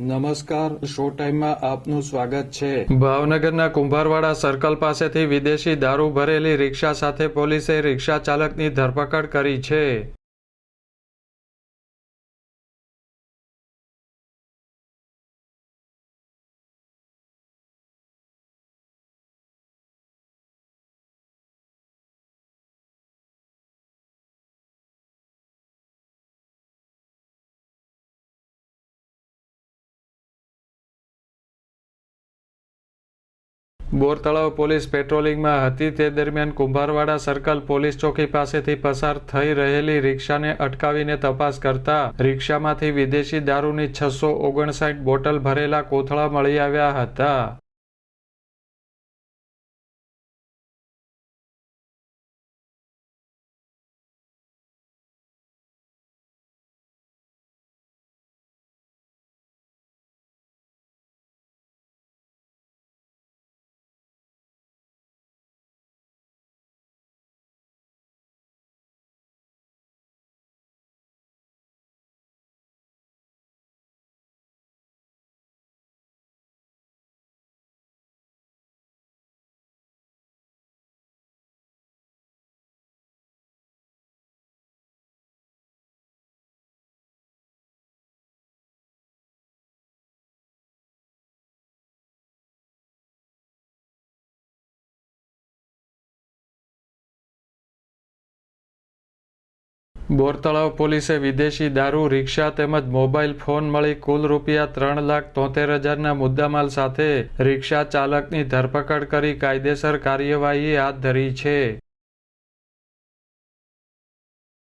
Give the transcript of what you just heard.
નમસ્કાર, શો ટાઈમમાં આપનું સ્વાગત છે. ભાવનગરના કુંભારવાડા સર્કલ પાસેથી વિદેશી દારૂ ભરેલી રિક્ષા સાથે પોલીસે રિક્ષા ચાલકની ધરપકડ કરી છે. બોરતળાવ પોલીસ પેટ્રોલિંગમાં હતી તે દરમિયાન કુંભારવાડા સર્કલ પોલીસ ચોકી પાસેથી પસાર થઈ રહેલી રિક્ષાને અટકાવીને તપાસ કરતા રિક્ષામાંથી વિદેશી દારૂની છસો ઓગણસાઠ બોટલ ભરેલા કોથળા મળી આવ્યા હતા. બોરતળાવ પોલીસે વિદેશી દારૂ, રિક્ષા તેમજ મોબાઈલ ફોન મળી કુલ રૂપિયા ત્રણ લાખ તોતેર હજારના મુદ્દામાલ સાથે રિક્ષા ચાલકની ધરપકડ કરી કાયદેસર કાર્યવાહી હાથ ધરી છે.